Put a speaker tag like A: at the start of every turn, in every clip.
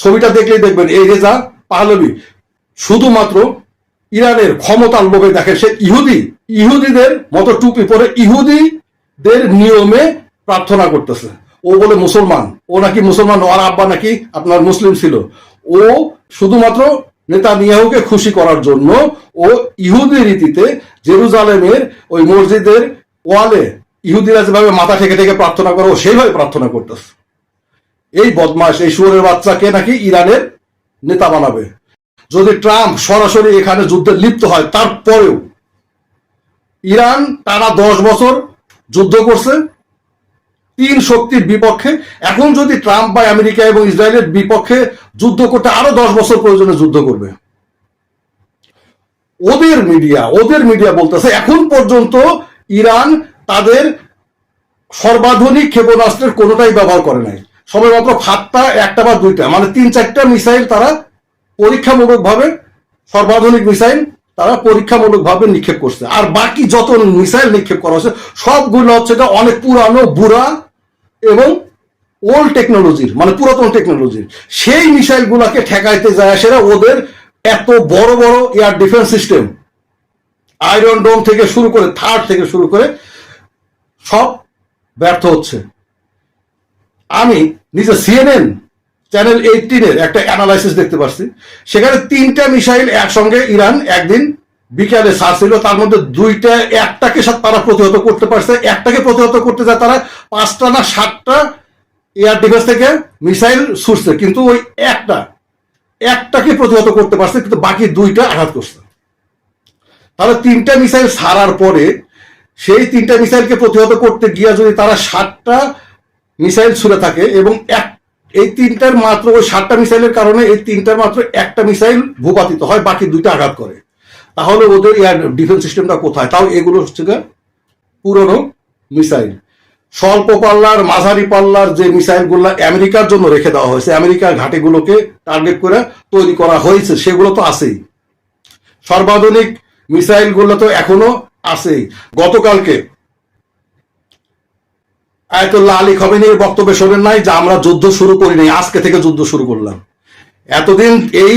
A: ছবিটা দেখলেই দেখবেন, এই রেজা পাহলবি শুধুমাত্র ইরানের ক্ষমতার লোভে দেখেন সে ইহুদি, ইহুদিদের মতো টুপি পরে ইহুদিদের নিয়মে প্রার্থনা করতেছে। ও বলে মুসলমান, ও নাকি মুসলমান ওর আব্বা নাকি আপনার মুসলিম ছিল। ও শুধুমাত্র নেতা নিয়াহুকে খুশি করার জন্য ও ইহুদি রীতিতে জেরুজালেমের ওই মসজিদের ওয়ালে ইহুদিরা যেভাবে মাথা ঠেকে ঠেকে প্রার্থনা করে, ও সেইভাবে প্রার্থনা করতেছে। এই বদমাস এই শুয়োরের বাচ্চাকে নাকি ইরানের নেতা বানাবে। যদি ট্রাম্প সরাসরি এখানে যুদ্ধে লিপ্ত হয়, তারপরেও ইরান টানা দশ বছর যুদ্ধ করছে, তিন শক্তির বিপক্ষে, এখন যদি ট্রাম্প বা আমেরিকা এবং ইসরায়েলের বিপক্ষে যুদ্ধ করতে আরও দশ বছর প্রয়োজনে যুদ্ধ করবে। ওদের মিডিয়া ওদের মিডিয়া বলতেছে, এখন পর্যন্ত ইরান তাদের সর্বাধুনিক ক্ষেপণাস্ত্রের কোনোটাই ব্যবহার করে নাই। সবাই মাত্র ফাটটা একটা বা দুইটা মানে তিন চারটা মিসাইল তারা পরীক্ষামূলকভাবে, সর্বাধুনিক মিসাইল তারা পরীক্ষামূলকভাবে নিক্ষেপ করছে। আর বাকি যত মিসাইল নিক্ষেপ করা হচ্ছে সবগুলো হচ্ছে গিয়ে অনেক পুরানো, বুড়া এবং ওল্ড টেকনোলজির মানে পুরাতন টেকনোলজির সেই মিসাইল গুলাকে ঠেকাইতে যায় সেরা ওদের এত বড় বড় air defence system iron dome থেকে শুরু করে থার্ড থেকে শুরু করে, সব ব্যর্থ হচ্ছে। আমি নিজে সিএনএন চ্যানেল এইটিনের একটা অ্যানালাইসিস দেখতে পাচ্ছি সেখানে তিনটা মিসাইল একসঙ্গে ইরান একদিন বিকালে ছাড়ছিল, তার মধ্যে দুইটা, একটাকে তারা প্রতিহত করতে পারছে, একটাকে প্রতিহত করতে যায় তারা পাঁচটা না সাতটা এয়ার ডিফেন্স থেকে মিসাইল ছুটছে, কিন্তু ওই একটা, একটাকে প্রতিহত করতে পারছে, কিন্তু বাকি দুইটা আঘাত করছে। তাহলে তিনটা মিসাইল ছাড়ার পরে সেই তিনটা মিসাইলকে প্রতিহত করতে গিয়া যদি তারা সাতটা মিসাইল ছুড়ে থাকে এবং এক, এই তিনটার মাত্র ওই সাতটা মিসাইলের কারণে এই তিনটার মাত্র একটা মিসাইল ভূপাতিত হয়, বাকি দুইটা আঘাত করে। তাহলে ওদের এয়ার ডিফেন্স সিস্টেমটা কোথায়? তাও এগুলো হচ্ছে পুরনো মিসাইল। স্বল্প পাল্লার, মাঝারি পাল্লার যে মিসাইলগুলো আমেরিকার জন্য রেখে দেওয়া হয়েছে, আমেরিকার ঘাটিগুলোকে টার্গেট করে তৈরি করা হয়েছে, সেগুলো তো আছেই। সর্বাধুনিক মিসাইলগুলো তো এখনও আছেই। গতকালকে আয়তুল্লাহ আলী খমেনির বক্তব্যে শোনেন নাই, যে আমরা যুদ্ধ শুরু করিনি আজকে থেকে যুদ্ধ শুরু করলাম। এতদিন এই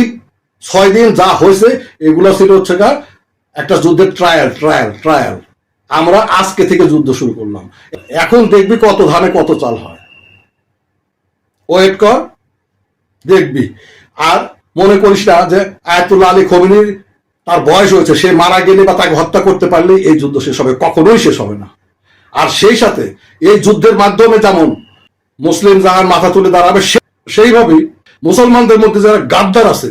A: ছয় দিন যা হয়েছে, এগুলো ছিল হচ্ছে একটা যুদ্ধের ট্রায়াল ট্রায়াল ট্রায়াল আমরা আজকে থেকে যুদ্ধ শুরু করলাম। এখন দেখবি কত ধানে কত চাল হয়। ওয়েট কর, দেখবি। আর মনে করিস না যে আয়াতুল্লাহ আলী খমিনীর তার বয়স হয়েছে, সে মারা গেলে বা তাকে হত্যা করতে পারলে এই যুদ্ধ শেষ হবে, কখনোই শেষ হবে না। আর সেই সাথে এই যুদ্ধের মাধ্যমে যেমন মুসলিম যাহার মাথা তুলে দাঁড়াবে সেইভাবেই মুসলমানদের মধ্যে যারা গাদ্দার আছে,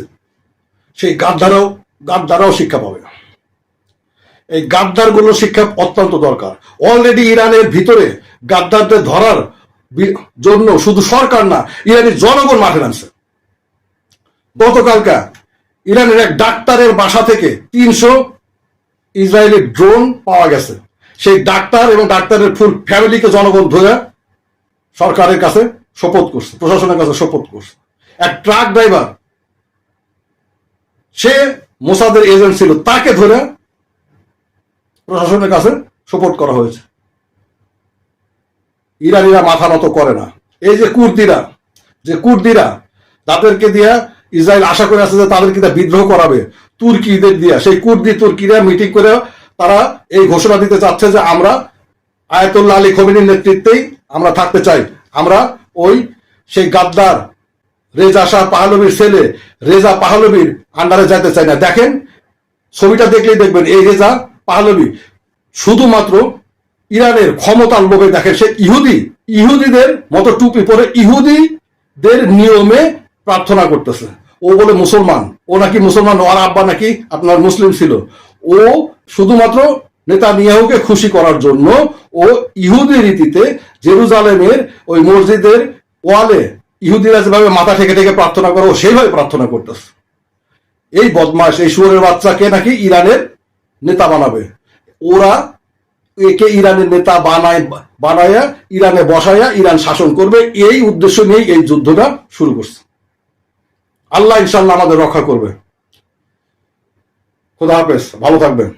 A: সেই গাদ্দারাও গাদ্দারাও শিক্ষা পাবে এই গাদ্দারগুলো শিক্ষা অত্যন্ত দরকার। অলরেডি ইরানের ভিতরে গাদ্দারদের ধরার জন্য শুধু সরকার না, ইরানি জনগণ মাঠে নামছে। গতকালকা ইরানের এক ডাক্তারের বাসা থেকে তিনশো ইসরায়েলি ড্রোন পাওয়া গেছে। সেই ডাক্তার এবং ডাক্তারের ফুল ফ্যামিলিকে জনগণ ধরে সরকারের কাছে শপথ করছে, প্রশাসনের কাছে শপথ করছে। এক ট্রাক ড্রাইভার, সে মোসাদের এজেন্ট ছিল, তাকে ধরে প্রশাসনের কাছে শপথ করা হয়েছে। ইরানিরা মাথা নত করে না। এই যে কুর্দিরা যে কুর্দিরা, তাদেরকে দিয়া ইসরায়েল আশা করে আছে যে তাদেরকে বিদ্রোহ করাবে, তুর্কিদের দিয়া। সেই কুর্দি তুর্কিরা মিটিং করে তারা এই ঘোষণা দিতে চাচ্ছে যে আমরা আয়াতুল্লাহ আলী খমিনীর নেতৃত্বেই আমরা থাকতে চাই। আমরা ওই সেই গাদ্দার, রেজা শাহ পাহলবির ছেলে, রেজা পাহলবির আন্ডারে যেতে চাই না। দেখেন, ছবিটা দেখলেই দেখবেন, এই রেজা পাহলবি শুধুমাত্র ইরানের ক্ষমতার লোভে দেখেন, সে ইহুদি। ইহুদিদের মতো টুপি পরে ইহুদিদের নিয়মে প্রার্থনা করতেছে। ও বলে মুসলমান। ও নাকি মুসলমান, ওর আব্বা নাকি আপনার মুসলিম ছিল। ও শুধুমাত্র নেতা নিয়াহুকে খুশি করার জন্য ও ইহুদি রীতিতে জেরুজালেমের ওই মসজিদের ওয়ালে ইহুদিরা যেভাবে মাথা ঠেকে ঠেকে প্রার্থনা করে, ও সেইভাবে প্রার্থনা করতেছে। এই বদমাস এই শুয়োরের বাচ্চাকে নাকি ইরানের নেতা বানাবে। ওরা একে ইরানের নেতা বানায়, বানায়া, ইরানে বসায়া, ইরান শাসন করবে। এই উদ্দেশ্য নিয়েই এই যুদ্ধটা শুরু করছে। আল্লাহ ইনশাল্লাহ আমাদের রক্ষা করবে। খোদা হাফেজ ভালো থাকবেন।